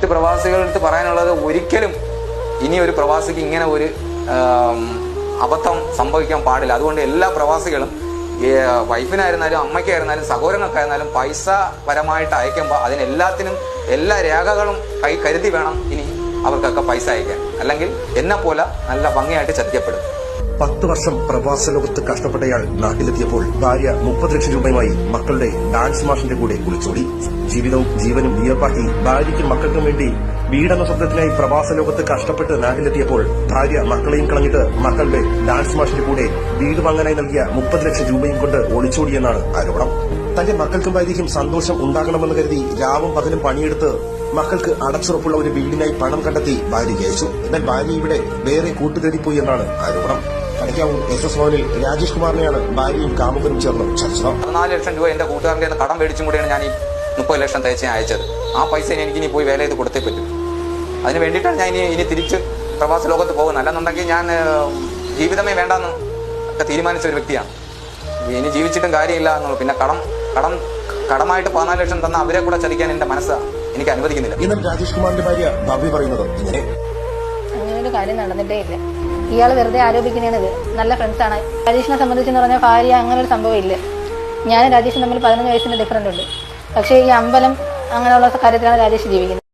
മറ്റ് പ്രവാസികളടുത്ത് പറയാനുള്ളത് ഒരിക്കലും ഇനി ഒരു പ്രവാസിക്ക് ഇങ്ങനെ ഒരു അബദ്ധം സംഭവിക്കാൻ പാടില്ല. അതുകൊണ്ട് എല്ലാ പ്രവാസികളും വൈഫിനായിരുന്നാലും അമ്മയ്ക്കായിരുന്നാലും സഹോദരങ്ങൾക്കായിരുന്നാലും പൈസ പരമായിട്ട് അയക്കുമ്പോൾ അതിനെല്ലാത്തിനും എല്ലാ രേഖകളും കൈ കരുതി വേണം ഇനി അവർക്കൊക്കെ പൈസ അയക്കാൻ. അല്ലെങ്കിൽ എന്നെ പോലെ നല്ല ഭംഗിയായിട്ട് ചതിക്കപ്പെടും. പത്ത് വർഷം പ്രവാസ ലോകത്ത് കഷ്ടപ്പെട്ടയാൾ നാട്ടിലെത്തിയപ്പോൾ ഭാര്യ മുപ്പത് ലക്ഷം രൂപയുമായി മക്കളുടെ ഡാൻസ് മാഷിന്റെ കൂടെ കുളിച്ചോടി. ജീവിതവും ജീവനും വിയർപ്പാക്കി ഭാര്യയ്ക്കും മക്കൾക്കും വേണ്ടി വീടെന്ന സ്വപ്നത്തിനായി പ്രവാസ ലോകത്ത് കഷ്ടപ്പെട്ട് നാട്ടിലെത്തിയപ്പോൾ ഭാര്യ മക്കളെയും കളഞ്ഞിട്ട് മക്കളുടെ ഡാൻസ് മാഷിന്റെ കൂടെ വീട് വാങ്ങാനായി നൽകിയ മുപ്പത് ലക്ഷം രൂപയും കൊണ്ട് ഒളിച്ചോടിയെന്നാണ് ആരോപണം. തന്റെ മക്കൾക്കും ഭാര്യയ്ക്കും സന്തോഷം ഉണ്ടാകണമെന്ന് കരുതി രാവും പകലും പണിയെടുത്ത് മക്കൾക്ക് അടച്ചുറപ്പുള്ള ഒരു വീടിനായി പണം കണ്ടെത്തി ഭാര്യയ്ക്ക് അയച്ചു എന്നാൽ ഭാര്യ ഇവിടെ വേറെ കൂട്ടുതേടിപ്പോയി എന്നാണ് ആരോപണം. കടയ്ക്കാവൂർ എസ് എസ് ഭവനിൽ രാജേഷ് കുമാറിനെയാണ് ഭാര്യയും കാമുകനും ചേർന്ന് ചർച്ച. പതിനാല് ലക്ഷം രൂപ എന്റെ കൂട്ടുകാരന്റെ കടം മേടിച്ചും കൂടിയാണ് ഞാൻ ഈ മുപ്പത് ലക്ഷം തയ്ച്ച് അയച്ചത്. ആ പൈസ എനിക്ക് ഇനി പോയി വേല ചെയ്ത് കൊടുത്തേ പറ്റും. അതിന് വേണ്ടിയിട്ടാണ് ഞാൻ ഇനി ഇനി തിരിച്ച് പ്രവാസ ലോകത്ത് പോകുന്നത്. അല്ലെന്നുണ്ടെങ്കിൽ ഞാൻ ജീവിതമേ വേണ്ടെന്ന് ഒക്കെ തീരുമാനിച്ച ഒരു വ്യക്തിയാണ്. ഇനി ജീവിച്ചിട്ടും കാര്യമില്ല എന്നുള്ളൂ. പിന്നെ കടം കടം കടമായിട്ട് പതിനാല് ലക്ഷം തന്ന അവരെ കൂടെ ചതിക്കാൻ എന്റെ മനസ്സ് എനിക്ക് അനുവദിക്കുന്നില്ല. എന്നാൽ രാജേഷ് കുമാറിന്റെ ഭാര്യ ഭവ്യ പറയുന്നത് ഇങ്ങനെ. അങ്ങനെ ഒരു കാര്യം നടന്നിട്ടേ ഇല്ല. ഇയാൾ വെറുതെ ആരോപിക്കുന്നതാണ് നല്ല ഫ്രണ്ട്സ് ആണ്. രാജേഷിനെ സംബന്ധിച്ചെന്ന് പറഞ്ഞാൽ ഭാര്യ അങ്ങനെ ഒരു സംഭവം ഇല്ല. ഞാനും രാജേഷും തമ്മിൽ പതിനഞ്ച് വയസ്സിന്റെ ഡിഫറന്റ് ഉണ്ട്. പക്ഷേ ഈ അമ്പലം അങ്ങനെയുള്ള കാര്യത്തിലാണ് രാജേഷ് ജീവിക്കുന്നത്.